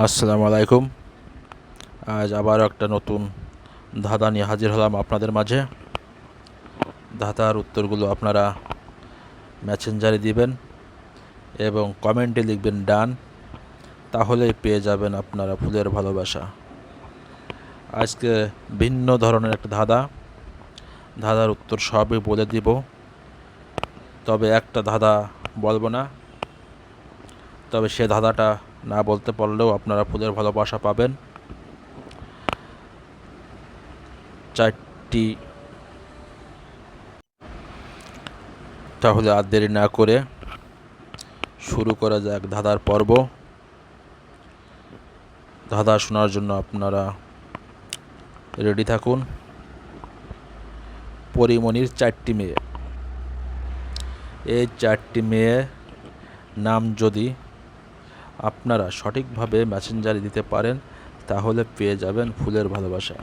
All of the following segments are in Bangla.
আসসালামু আলাইকুম। আজ আবার একটা নতুন ধাঁধা নিয়ে হাজির হলাম আপনাদের মাঝে। ধাঁধার উত্তরগুলো আপনারা মেসেঞ্জারে দিবেন এবং কমেন্টে লিখবেন ডান, তাহলেই পেয়ে যাবেন আপনারা ফুলের ভালোবাসা। আজকে ভিন্ন ধরনের একটা ধাঁধা। ধাঁধার উত্তর সবই বলে দিব। তবে একটা ধাঁধা বলব না। তবে সে ধাঁধাটা না বলতে পারলেও আপনারা ফুলের ভালোবাসা পাবেন। চারটি। তাহলে আর দেরি না করে শুরু করা যাক ধাঁধার পর্ব। ধাঁধা শোনার জন্য আপনারা রেডি থাকুন। পরিমণির চারটি মেয়ে। এই চারটি মেয়ে নাম যদি আপনারা সঠিকভাবে মেসেঞ্জারে দিতে পারেন, তাহলে পেয়ে যাবেন ফুলের ভালোবাসা।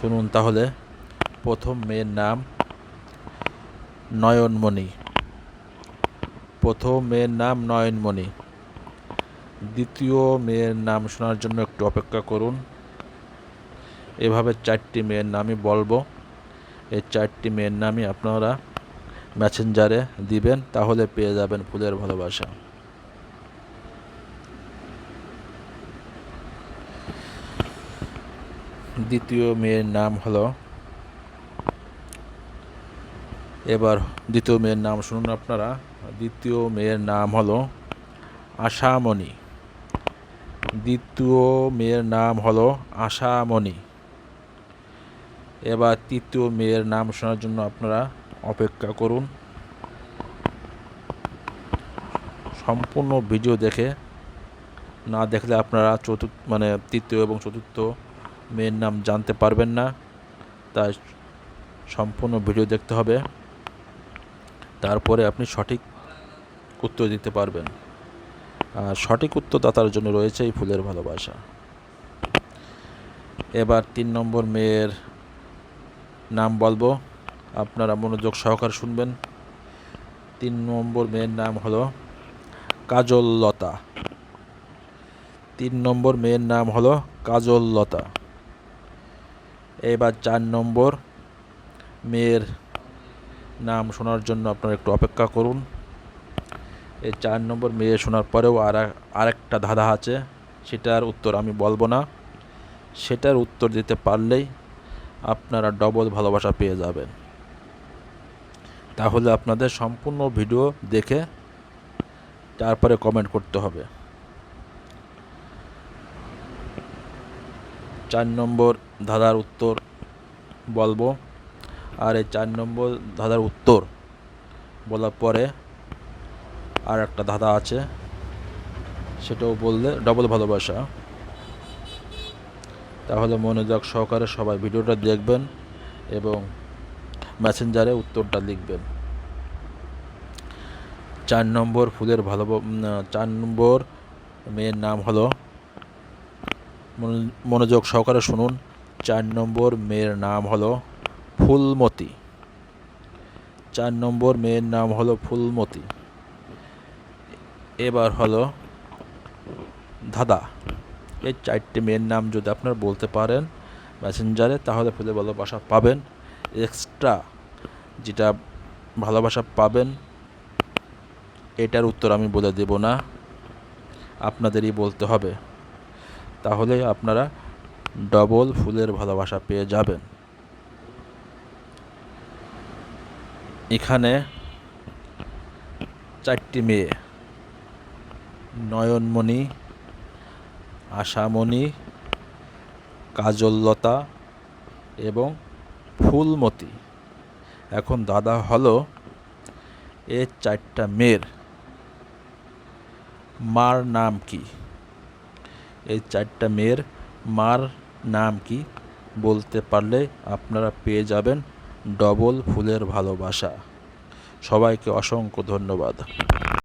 শুনুন তাহলে, প্রথম মেয়ের নাম নয়নমণি। প্রথম মেয়ের নাম নয়নমণি। দ্বিতীয় মেয়ের নাম শোনার জন্য একটু অপেক্ষা করুন। এভাবে চারটি মেয়ের নামই বলব। এই চারটি মেয়ের নামই আপনারা মেসেঞ্জারে দিবেন, তাহলে পেয়ে যাবেন ফুলের ভালোবাসা। দ্বিতীয় মেয়ের নাম হলো, এবার দ্বিতীয় মেয়ের নাম শুনুন আপনারা। দ্বিতীয় মেয়ের নাম হলো আশামণি। দ্বিতীয় মেয়ের নাম হলো আশামণি। এবার তৃতীয় মেয়ের নাম শোনার জন্য আপনারা অপেক্ষা করুন। সম্পূর্ণ ভিডিও দেখে, না দেখলে আপনারা চতুর্থ মানে তৃতীয় এবং চতুর্থ মেয়ের নাম জানতে পারবেন না। তাই সম্পূর্ণ ভিডিও দেখতে হবে। তারপরে আপনি সঠিক উত্তর দিতে পারবেন। আর সঠিক উত্তর দাতার জন্য রয়েছে এই ফুলের ভালোবাসা। এবার তিন নম্বর মেয়ের নাম বলব। আপনারা মনোযোগ সহকারে শুনবেন। তিন নম্বর মেয়ের নাম হলো কাজল লতা তিন নম্বর মেয়ের নাম হলো কাজল লতা এবার চার নম্বর মেয়ের নাম শোনার জন্য আপনারা একটু অপেক্ষা করুন। এই চার নম্বর মেয়ে শোনার পরেও আর আরেকটা ধাঁধা আছে, সেটার উত্তর আমি বলব না। সেটার উত্তর দিতে পারলেই আপনারা ডবল ভালোবাসা পেয়ে যাবেন। তাহলে আপনাদের সম্পূর্ণ ভিডিও দেখে তারপরে কমেন্ট করতে হবে। চার নম্বর ধাঁধার উত্তর বলব। আর এই চার নম্বর ধাঁধার উত্তর বলার পরে আর একটা ধাঁধা আছে, সেটাও বললে ডবল ভালোবাসা। তাহলে মনোযোগ সহকারে সবাই ভিডিওটা দেখবেন এবং মেসেঞ্জারে উত্তরটা লিখবেন। চার নম্বর ফুলের ভালো চার নম্বর মেয়ের নাম হলো মনোযোগ সহকারে শুনুন। চার নম্বর মেয়ের নাম হলো ফুলমতি। চার নম্বর মেয়ের নাম হলো ফুলমতি। এবার হলো ধাঁধা। এই চারটি মেয়ের নাম যদি আপনার বলতে পারেন মেসেঞ্জারে তাহলে ফুলের ভালোবাসা পাবেন। এক্সট্রা যেটা ভালোবাসা পাবেন, এটার উত্তর আমি বলে দেব না, আপনাদেরই বলতে হবে। তাহলে আপনারা ডবল ফুলের ভালোবাসা পেয়ে যাবেন। এখানে চারটি মেয়ে, নয়নমণি, আশামণি, কাজললতা এবং ফুলমতি। এখন দাদা হলো এ চারটা মেয়ের। মার নাম কি? এই চারটা মেয়ের মার নাম কি বলতে পারলে আপনারা পেয়ে যাবেন ডবল ফুলের ভালোবাসা। সবাইকে অসংখ্য ধন্যবাদ।